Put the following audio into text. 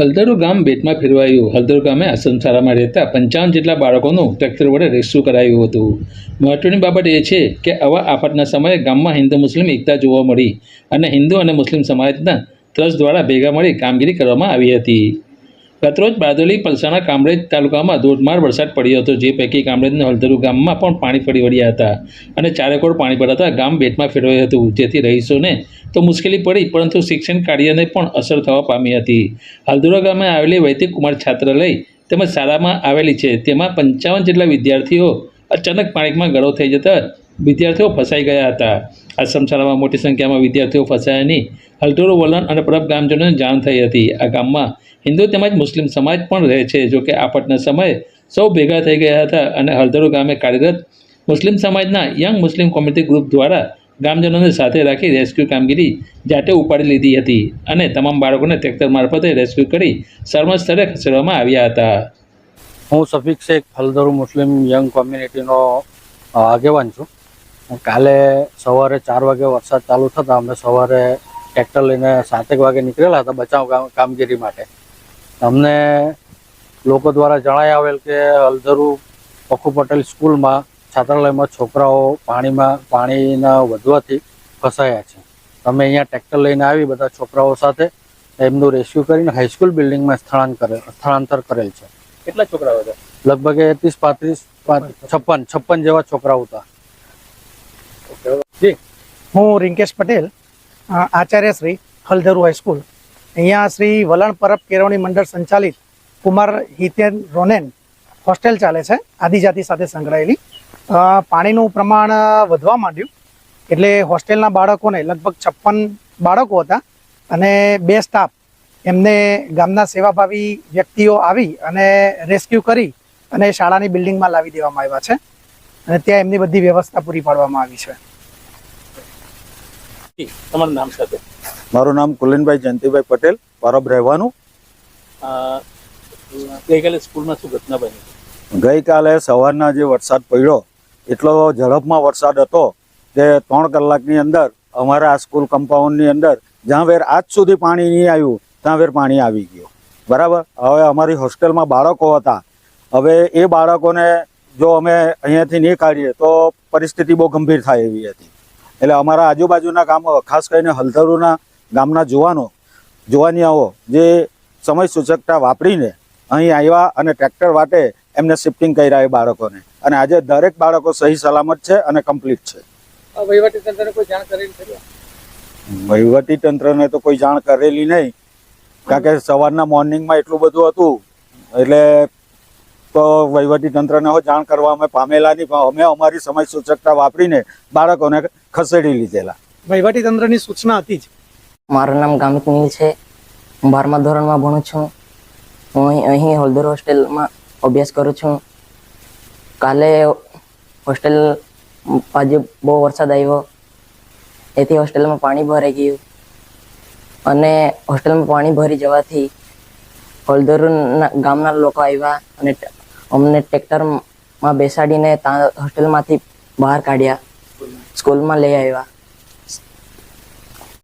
હલદરુ ગામ બેટમાં ફેરવાયું. હલદરુ ગામે આશ્રમશાળામાં રહેતા પંચાવન જેટલા બાળકોનું ટ્રેક્ટર વડે રેસ્ક્યુ કરાયું હતું. મહત્વની બાબત એ છે કે આવા આફતના સમયે ગામમાં હિન્દુ મુસ્લિમ એકતા જોવા મળી અને હિન્દુ અને મુસ્લિમ સમાજના ટ્રસ્ટ દ્વારા ભેગા મળી કામગીરી કરવામાં આવી હતી. ગતરોજ બારડોલી પલસાણા કામરેજ તાલુકામાં ધોધમાર વરસાદ પડ્યો હતો. જે પૈકી કામરેજના હલધરુ ગામમાં પણ પાણી ફરી વળ્યા હતા અને ચારેકોર પાણી ભરાતા ગામ બેટમાં ફેરવાયું હતું. જેથી રહીશોને તો મુશ્કેલી પડી, પરંતુ શિક્ષણ કાર્યને પણ અસર થવા પામી હતી. હલધુરા ગામે આવેલી વૈદિક કુમાર છાત્રાલય તેમજ શાળામાં આવેલી છે. તેમાં પંચાવન જેટલા વિદ્યાર્થીઓ અચાનક પાણીમાં ગળો થઈ જતા વિદ્યાર્થીઓ ફસાઈ ગયા હતા. આશ્રમ શાળામાં મોટી સંખ્યામાં વિદ્યાર્થીઓ ફસાયાની હલટોરો વલણ અને પરબ ગામજનોને જાણ થઈ હતી. આ ગામમાં હિન્દુ તેમજ મુસ્લિમ સમાજ પણ રહે છે જોકે આફતના સમયે સૌ ભેગા થઈ ગયા હતા અને હલદરો ગામે કાર્યરત મુસ્લિમ સમાજના યંગ મુસ્લિમ કોમ્યુનિટી ગ્રુપ દ્વારા ગામજનોને સાથે રાખી રેસ્ક્યુ કામગીરી જાતે ઉપાડી લીધી હતી અને તમામ બાળકોને ટ્રેક્ટર મારફતે રેસ્ક્યુ કરી સર્વ સ્થળે ખસેડવામાં આવ્યા હતા. હું સફીક શેખ, હલદરુ મુસ્લિમ યંગ કોમ્યુનિટીનો આગેવાન છું. કાલે સવારે ચાર વાગે વરસાદ ચાલુ થતા અમે સવારે ટ્રેક્ટર લઈને સાતેક વાગે નીકળેલા હતા બચાવ કામ- કામગીરી માટે. અમને લોકો દ્વારા જણાઈ આવેલ કે અલધરુ પખુ પટેલ સ્કૂલમાં છાત્રાલયમાં છોકરાઓ પાણીમાં પાણીના વધવાથી ફસાયા છે. અમે અહીંયા ટ્રેક્ટર લઈને આવી બધા છોકરાઓ સાથે એમનું રેસ્ક્યુ કરીને હાઈસ્કૂલ બિલ્ડિંગમાં સ્થળાંતર સ્થળાંતર કરેલ છે. કેટલા છોકરાઓ હતા? લગભગ ત્રીસ પાંત્રીસ છપ્પન છપ્પન જેવા છોકરાઓ હતા. જી. હું રિંકેશ પટેલ આચાર્ય શ્રી હલધરુ હાઈસ્કૂલ. અહીંયા શ્રી વલણ પરબ કેળવણી મંડળ સંચાલિત કુમાર હિતેન રોનેન હોસ્ટેલ ચાલે છે, આદિજાતિ સાથે સંકળાયેલી. પાણીનું પ્રમાણ વધવા માંડ્યું, એટલે હોસ્ટેલના બાળકોને લગભગ છપ્પન બાળકો હતા અને બે સ્ટાફ એમને ગામના સેવાભાવી વ્યક્તિઓ આવી અને રેસ્ક્યુ કરી અને શાળાની બિલ્ડિંગમાં લાવી દેવામાં આવ્યા છે. અને ત્યાં એમની બધી વ્યવસ્થા પૂરી પાડવામાં આવી છે. તમારું નામ સાથે. મારું નામ કુલિનભાઈ જયંતિભાઈ પટેલ પરબ રહેવાનું. ગઈકાલે સ્કૂલમાં શું ઘટના બની? ગઈકાલે સવારના જે વરસાદ પડ્યો એટલો ઝડપમાં વરસાદ હતો કે ત્રણ કલાકની અંદર અમારા આ સ્કૂલ કમ્પાઉન્ડની અંદર જ્યાં વેર આજ સુધી પાણી નહીં આવ્યું ત્યાં વેર પાણી આવી ગયું. બરાબર? હવે અમારી હોસ્ટેલમાં બાળકો હતા. હવે એ બાળકોને જો અમે અહીંયાથી નહીં કાઢીએ તો પરિસ્થિતિ બહુ ગંભીર થાય એવી હતી. એટલે અમારા આજુબાજુના ગામો ખાસ કરીને હલધરોના ગામના જુવાનો જુવાનિયાઓ જે સમય સૂચકતા વાપરીને અહીં આવ્યા અને ટ્રેક્ટર વાટે એમને શિફ્ટિંગ કર્યા એ બાળકોને. અને આજે દરેક બાળકો સહી સલામત છે અને કમ્પ્લીટ છે. વહીવટી તંત્રને તો કોઈ જાણ કરેલી નહીં. કારણ કે સવારના મોર્નિંગમાં એટલું બધું હતું એટલે તો વહીવટી તંત્રને જાણ કરવા અમે પામેલા નહીં પણ અમે અમારી સમય સૂચકતા વાપરીને બાળકોને ખસેડી લીધેલા. વહીવટી તંત્રની સૂચના હતી જ. મારું નામ ગામિત નીલ છે. હું બારમા ધોરણમાં ભણું છું. હું અહીં અહીં હોલદર હોસ્ટેલમાં અભ્યાસ કરું છું. કાલે હોસ્ટેલ આજે બહુ વરસાદ આવ્યો. એથી હોસ્ટેલમાં પાણી ભરાઈ ગયું. અને હોસ્ટેલમાં પાણી ભરી જવાથી હોલદર ગામના લોકો આવ્યા અને અમને ટ્રેક્ટરમાં બેસાડીને ત્યાં હોસ્ટેલમાંથી બહાર કાઢ્યા. સ્કૂલમાં લઈ આવ્યા.